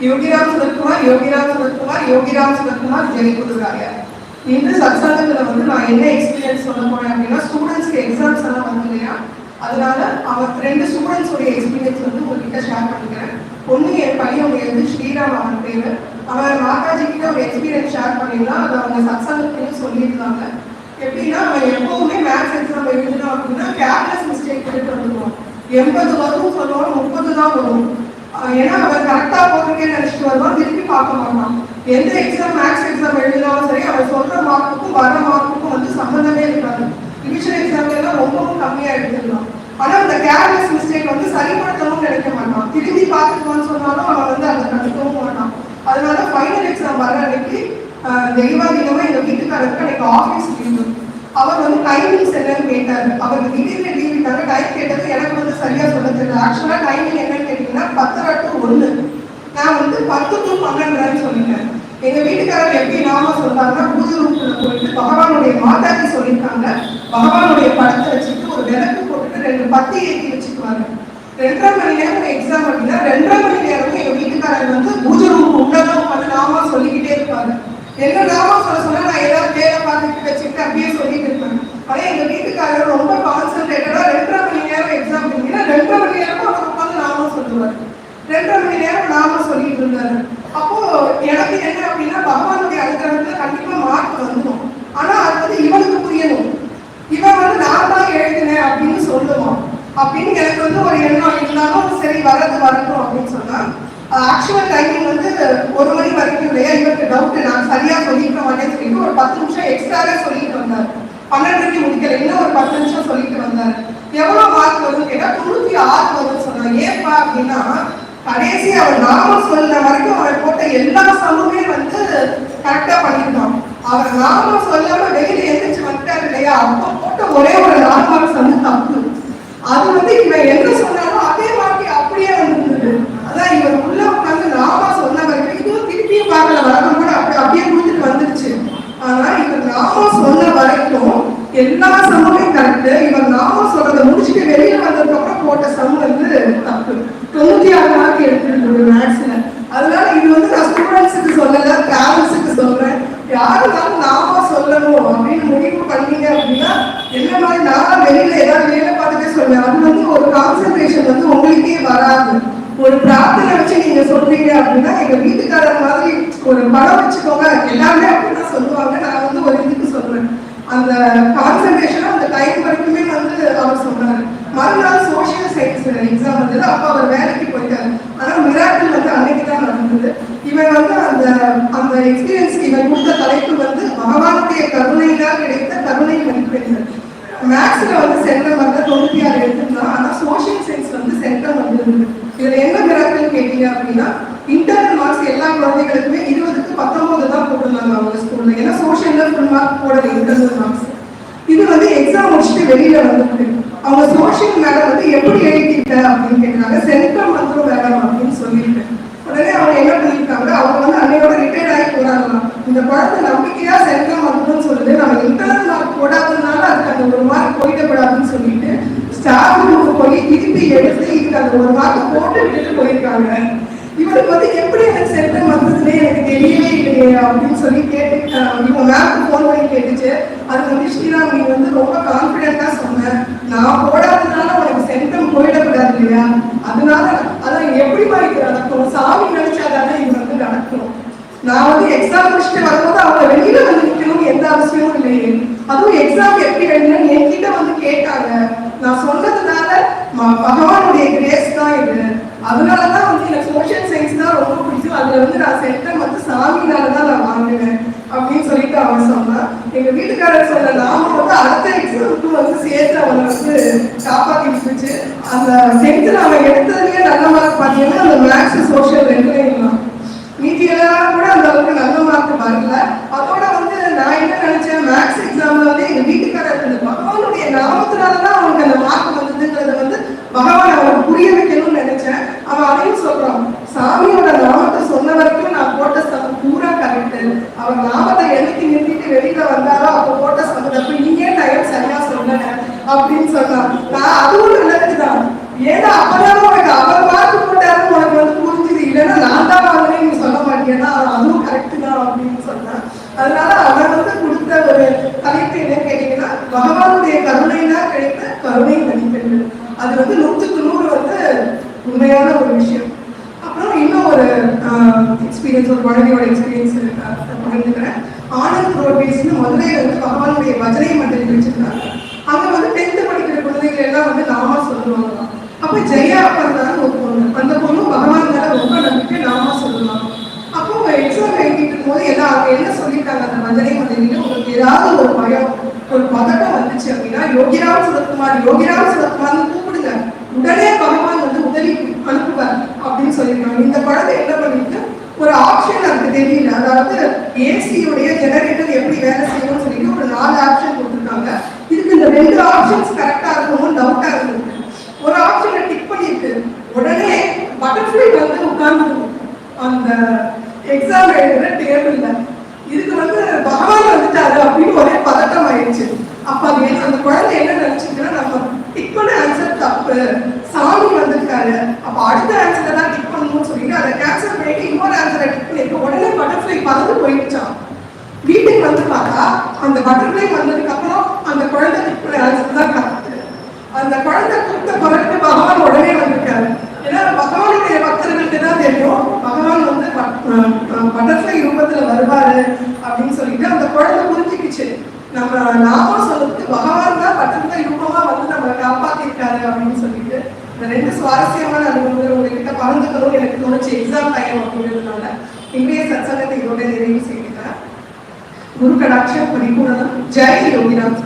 யோகிராம் சுரத்குமார் யோகிராம் சுரத்குமார் யோகிராம் சுரத்குமார் கொடுக்குறாங்க இந்த சத்சங்கத்துல வந்து நான் என்ன எக்ஸ்பீரியன்ஸ் சொல்ல போறேன் அப்படின்னா ஸ்டூடெண்ட்ஸ்க்கு எக்ஸாம்ஸ் எல்லாம் வந்து இல்லையா? அதனால அவன் ரெண்டு ஸ்டூடெண்ட்ஸ் எக்ஸ்பீரியன்ஸ் வந்து உங்ககிட்ட ஷேர் பண்ணிக்கிறேன். ஒன்று என் பையனுடைய வந்து ஸ்ரீராம் அவன் பேர். அவன் மாதாஜி கிட்ட ஒரு எக்ஸ்பீரியன்ஸ் ஷேர் பண்ணிருந்தான் அது அவங்க சத்சங்கத்துலயும் சொல்லியிருந்தாங்க எப்படின்னா அவன் எப்பவுமே மேத்ஸ் எக்ஸாம் எழுதணும் அப்படின்னா கேர்லெஸ் மிஸ்டேக் பண்ணிட்டு வந்துடுவான் எண்பது வரும் சொல்லுவான் முப்பது தான் வரும். ஏன்னா அவன் கரெக்டா போட்டுருக்கேன்னு நினைச்சிட்டு வருவான் திருப்பி பார்க்க மாட்டான். எந்த எக்ஸாம் மேக்ஸ் எக்ஸாம் எழுதினாலும் சரி அவன் சொல்ற மார்க்குக்கும் வர மார்க்குக்கும் வந்து சம்மந்தமே இருக்காது. டிவிஷன் எக்ஸாம்ல எல்லாம் ரொம்பவும் கம்மியா எடுத்துக்கலாம் ஆனா அந்த கேர்லெஸ் மிஸ்டேக் வந்து சரிப்படுத்தவும் நினைக்க மாட்டான். திரும்பி பார்த்துக்கலாம்னு சொன்னாலும் அவன் வந்து அதை கற்றுக்கவும் மாட்டான். அதனால ஃபைனல் எக்ஸாம் வர அன்னைக்கு ஆஹ் தெய்வாதீனமா எங்க வீட்டுக்காரருக்கு அன்னைக்கு ஆஃபீஸ் லீவு டைமிங் வந்து கேட்டாரு அவருக்கு திடீர்னு லீவ் விட்டாங்க டைம் கேட்டது எனக்கு வந்து சரியா சொல்ல தெரியல. ஆக்சுவலா டைமிங் என்னன்னு கேட்டீங்கன்னா பத்தரை டு ஒண்ணு. நான் வந்து பத்து டு பன்னெண்டுன்னு சொல்லிட்டேன். எங்க வீட்டுக்காரர் எப்படி நாம சொல்றாங்கன்னா பூஜை ரூம்ல போயிட்டு பகவானுடைய மாதாஜி சொல்லியிருக்காங்க. பகவானுடைய படத்தை வச்சுட்டு ஒரு விளக்கு போட்டுட்டு ரெண்டு பத்தி ஏற்றி வச்சுக்குவாங்க ரெண்டரை மணி நேரம் எக்ஸாம் அப்படின்னா ரெண்டரை மணி நேரம் எங்க வீட்டுக்காரர் வந்து பூஜை ரூம் உள்ளதான் உட்காந்து நாமா சொல்லிக்கிட்டே இருப்பாங்க என்ன நாமா சொல்ல சொன்னா நான் ஏதாவது வேலை பார்த்துட்டு வச்சுக்கிட்டு அப்படியே சொல்லிட்டு இருப்பேன் ஆனா எங்க வீட்டுக்காரர் ரொம்ப கான்சென்ட்ரேட்டடா ரெண்டரை மணி நேரம் எக்ஸாம் அப்படின்னா ரெண்டரை மணி நேரம் அவர் உட்காந்து நாம சொல்லுவார் ரெண்டரை மணி நேரம் நாம சொல்லிட்டு இருந்தாரு. அப்போ எனக்கு என்ன அப்படின்னா பகவானுடைய அனுகிரகத்துல கண்டிப்பா மார்க் வந்துடும். ஆனா அது வந்து இவனுக்கு புரியணும். இவன் வந்து நான் தான் எழுதினேன் அப்படின்னு சொல்லுவான் அப்படின்னு எனக்கு வந்து ஒரு எண்ணம் இருந்தாலும் சரி வரது வரட்டும் அப்படின்னு சொன்னா ஆக்சுவல் டைமிங் வந்து ஒரு மணி வரைக்கும் இல்லையா? இவருக்கு டவுட் நான் சரியா சொல்லிக்க மாட்டேன்னு சொல்லிட்டு ஒரு பத்து நிமிஷம் எக்ஸ்ட்ராவே சொல்லிட்டு வந்தார். பன்னெண்டரைக்கு முடிக்கல. இன்னும் ஒரு பத்து நிமிஷம் சொல்லிட்டு வந்தார். எவ்வளவு மார்க் வரும்னு கேட்டா தொண்ணூத்தி ஆறு வரும்னு சொன்னாங்க ஏப்பா அப்படின்னா கடைசி அவர் நாம சொல்ற வரைக்கும் அவர் போட்ட எல்லா சமமே வந்து கரெக்டா பண்ணிருந்தோம் அவர் நாம சொல்லாம வெளியில எந்திரிச்சு வந்துட்டாரு இல்லையா? அப்ப போட்ட ஒரே ஒரு நாலு மார்க்ஸ் வந்து தப்பு. அது வந்து இவன் என்ன சொன்னாலும் அதே மாதிரி அப்படியே வந்துருந்தது அதான் இவர் உள்ள உட்காந்து நாம சொன்ன வரைக்கும் இதுவும் திருப்பியும் பார்க்கல வரணும் கூட அப்படி அப்படியே கொடுத்துட்டு வந்துருச்சு. ஆனா இவர் நாம சொன்ன வரைக்கும் எல்லா சமமும் கரெக்ட் இவர் நாம சொல்றத முடிச்சுட்டு வெளியில வந்ததுக்கு அப்புறம் போட்ட சம் வந்து தப்பு தொண்ணூத்தி ஆறு மார்க் எடுத்துருக்கு மேக்ஸ்ல அதனால இது வந்து நான் ஸ்டூடெண்ட்ஸுக்கு சொல்லல பேரண்ட்ஸுக்கு சொல்றேன் யாருனாலும் நாம சொல்லணும். அப்படின்னு முடிவு பண்ணீங்க அப்படின்னா என்ன மாதிரி நான் வெளியில ஏதாவது வேலை பார்த்துட்டே சொல்றேன் அது வந்து ஒரு கான்சென்ட்ரேஷன் வந்து உங்களுக்கே வராது. ஒரு பிரார்த்தனை வச்சு நீங்க சொல்றீங்க அப்படின்னா எங்க வீட்டுக்காரர் மாதிரி ஒரு படம் வச்சுக்கோங்க. எல்லாருமே அப்படிதான் சொல்லுவாங்க. நான் வந்து ஒரு இதுக்கு சொல்றேன். அந்த கான்சென்ட்ரேஷன் அந்த டைம் வரைக்குமே வந்து அவர் சொன்னாரு மறுநாள் சோஷியல் சயின்ஸ் எக்ஸாம் வந்தது அப்ப அவர் வேலைக்கு போயிட்டாரு ஆனா மிராக்கிள் வந்து அன்னைக்கு தான் இவர் இவன் வந்து அந்த அந்த எக்ஸ்பீரியன்ஸ்க்கு இவன் கொடுத்த தலைப்பு வந்து பகவானுடைய கருணையினால் கிடைத்த கருணை மதிப்பெண்கள் மேக்ஸ்ல வந்து சென்டம் வந்து தொண்ணூத்தி ஆறு எடுத்திருந்தான் ஆனா சோஷியல் சயின்ஸ் வந்து சென்டம் வந்திருந்தது இதுல என்ன மிராக்கிள் கேட்டீங்க அப்படின்னா இன்டர்னல் மார்க்ஸ் எல்லா குழந்தைகளுக்குமே இருபதுக்கு பத்தொன்பது தான் போட்டிருந்தாங்க அவங்க ஸ்கூல்ல ஏன்னா சோசியல்ல ஃபுல் மார்க் போடல இன்டர்னல் மார்க்ஸ் இது வந்து எக்ஸாம் முடிச்சுட்டு வெளியில வந்துட்டு அவங்க சோஷியல் மேல வந்து எப்படி எழுதிட்ட அப்படின்னு கேட்டாங்க. சென்டம் வந்துடும் மேடம் அப்படின்னு சொல்லிட்டு உடனே அவங்க என்ன பண்ணிருக்காங்க அவங்க வந்து அன்னையோட ரிட்டையர்ட் ஆகி போறாங்களாம் இந்த குழந்தை நம்பிக்கையா சென்டம் வந்துடும் சொல்லுது நம்ம இன்டர்னல் மார்க் போடாததுனால அதுக்கு அந்த ஒரு மார்க் போயிடக்கூடாதுன்னு சொல்லிட்டு ஸ்டாஃப் ரூமுக்கு போய் திருப்பி அந்த ஒரு வாக்கு போட்டு விட்டுட்டு போயிருக்காங்க. இவருக்கு வந்து எப்படி எனக்கு சென்டம் வந்ததுன்னே எனக்கு தெரியவே இல்லையே அப்படின்னு சொல்லி கேட்டு இப்போ இவங்க மேம்க்கு ஃபோன் பண்ணி கேட்டுச்சு. அது வந்து ஸ்ரீராம் நீ வந்து ரொம்ப கான்ஃபிடென்ட்டா சொன்ன. நான் போடாததுனால உனக்கு சென்டம் போயிடக்கூடாது இல்லையா? அதனால அதான் எப்படி இது நடக்கும்? சாமி நினைச்சாதானே இது வந்து நடக்கும். நான் வந்து எக்ஸாம் முடிச்சுட்டு வரும்போது அவங்க வெளியில வந்து நிக்கணும்னு எந்த அவசியமும் இல்லையே. அதுவும் எக்ஸாம் எப்படி எழுதுன்னு என்கிட்ட வந்து கேட்டாங்க. நான் சொன்ன ம- பகவானுடைய கிரேஸ் தான் இது அதனாலதான் வந்து எனக்கு சோஷியல் சயின்ஸ் தான் ரொம்ப பிடிக்கும் அதுல வந்து நான் சென்டம் வந்து சாமினால தான் நான் வாங்கினேன் அப்படின்னு சொல்லிட்டு அவன் சொன்னான் எங்க வீட்டுக்காரர் சொன்ன நாம வந்து அடுத்த எக்ஸாமுக்கு வந்து சேர்த்து அவனை வந்து காப்பாத்தி விட்டுச்சு. அந்த டென்த்தில் அவன் எடுத்ததுலேயே நல்ல மார்க் பார்த்தீங்கன்னா அந்த மேக்ஸ் சோஷியல் ரெண்டுலையும் தான் மீதி எல்லாம் கூட அந்த அளவுக்கு நல்ல மார்க் வரல. அதோட வந்து நான் என்ன நினைச்சேன் மேக்ஸ் எக்ஸாம்ல வந்து எங்க வீட்டுக்காரர் இந்த பகவானுடைய நாமத்தினால தான் அவனுக்கு அந்த மார்க் வந்ததுங்கிறது வந்து பகவான் அவனுக்கு புரிய வைக்கணும்னு நினைச்சேன். அவன் அதையும் சொல்றான். சாமியோட நாமத்தை சொன்ன வரைக்கும் நான் போட்ட சம் பூரா கரெக்ட் அவன் நாமத்தை எழுதி நிறுத்திட்டு வெளியில வந்தாரோ அப்ப போட்ட சம் தப்பு நீங்க டைம் சரியா சொல்லல அப்படின்னு சொன்னான் நான் அதுவும் நல்லதுதான் ஏன்னா அப்பதான் உனக்கு அவர் மார்க் போட்டாருன்னு உனக்கு வந்து புரிஞ்சுது. இல்லைன்னா நான் தான் வாங்கினேன் அப்படின்னு சொன்னா அதனால அவர் வந்து கொடுத்த ஒரு தலைப்பு என்ன கேட்டீங்கன்னா பகவானுடைய கருணைனா கிடைத்த கருணை மதிப்பெண்கள். அது வந்து நூற்றுக்கு நூறு வந்து உண்மையான ஒரு விஷயம். அப்புறம் இன்னும் ஒரு எக்ஸ்பீரியன்ஸ் ஒரு குழந்தையோட எக்ஸ்பீரியன்ஸ் பகிர்ந்துக்கிறேன். ஆனந்த் ரோட்வேஸ்னு மதுரையில் வந்து பகவானுடைய பஜனை மண்டலி வச்சிருக்காங்க அங்க வந்து டென்த் படிக்கிற குழந்தைகள் எல்லாம் வந்து நாமா சொல்லுவாங்க அப்ப ஜெயா பண்ணாலும் ஒரு பொண்ணு அந்த பொண்ணு பகவான் மேல ரொம்ப நம்பிக்கை நாமா சொல்லலாம் அப்போ எக்ஸாம் எழுதிட்டு இருக்கும்போது எல்லாம் அவங்க என்ன சொல்லியிருக்காங்க அந்த மதுரை மண்டலியில உங்களுக்கு ஏதாவது ஒரு பயம் ஒரு பதட்டம் வந்துச்சு அப்படின்னா யோகிராம் சுரத்குமார் யோகிராம் சுரத்குமார்னு கூப்பிடுங்க உடனே பகவான் வந்து உதவி அனுப்புவார் அப்படின்னு சொல்லியிருக்காங்க இந்த படத்தை என்ன பண்ணிட்டு ஒரு ஆப்ஷன் அதுக்கு தெரியல அதாவது ஏசியுடைய ஜெனரேட்டர் எப்படி வேலை செய்யணும்னு சொல்லிட்டு ஒரு நாலு ஆப்ஷன் கொடுத்துருக்காங்க இதுக்கு இந்த ரெண்டு ஆப்ஷன்ஸ் கரெக்டா இருக்குமோன்னு டவுட்டா இருந்தது ஒரு ஆப்ஷனை டிக் பண்ணிட்டு உடனே பட்டர்ஃப்ளை வந்து உட்கார்ந்துருக்கும் அந்த எக்ஸாம் எழுதுற இதுக்கு வந்து பகவான் வந்துட்டாரு அப்படின்னு ஒரே பதட்டம் ஆயிடுச்சு. அப்ப அது என்ன- அந்த குழந்தை என்ன நம்ம டிக் பண்ண ஆன்சர் தப்பு சாமி வந்திருக்காரு. அப்ப அடுத்த ஆன்சர் தான் டிக் பண்ணணும்னு சொல்லிட்டு அதை கேன்சல் பண்ணிட்டு இன்னொரு ஆன்சரை டிக் பண்ணிட்டு உடனே பட்டர்ஃப்ளை பறந்து போயிடுச்சான் வீட்டுக்கு வந்து பார்த்தா அந்த பட்டர்ஃப்ளை வந்ததுக்கு அப்புறம் அந்த குழந்தை டிக் பண்ண ஆன்சர் தான் கரெக்ட் அந்த குழந்தை கூப்பிட்ட பிறகு பகவான் உடனே வந்திருக்காரு ஏன்னா பகவானுடைய பக்தர்களுக்கு தான் தெரியும் பகவான் வந்து பட்டர்ஃப்ளை ரூபத்துல வருவாரு அப்படின்னு சொல்லிட்டு அந்த குழந்தை புரிஞ்சுக்கிச்சு நம்ம நாம சொல்றதுக்கு பகவான் தான் பட்டர்ஃப்ளை ரூபமா வந்து நம்மளை காப்பாத்திருக்காரு அப்படின்னு சொல்லிட்டு இந்த ரெண்டு சுவாரஸ்யமான அனுபவங்கள் உங்ககிட்ட பகிர்ந்துக்கணும்னு எனக்கு தோணுச்சு எக்ஸாம் டைம் அப்படிங்கிறதுனால இன்றைய சத்சங்கத்தை இதோட நிறைவு செய்கிறேன். குரு கடாட்சம் பரிபூரணம். ஜெய் யோகிராம்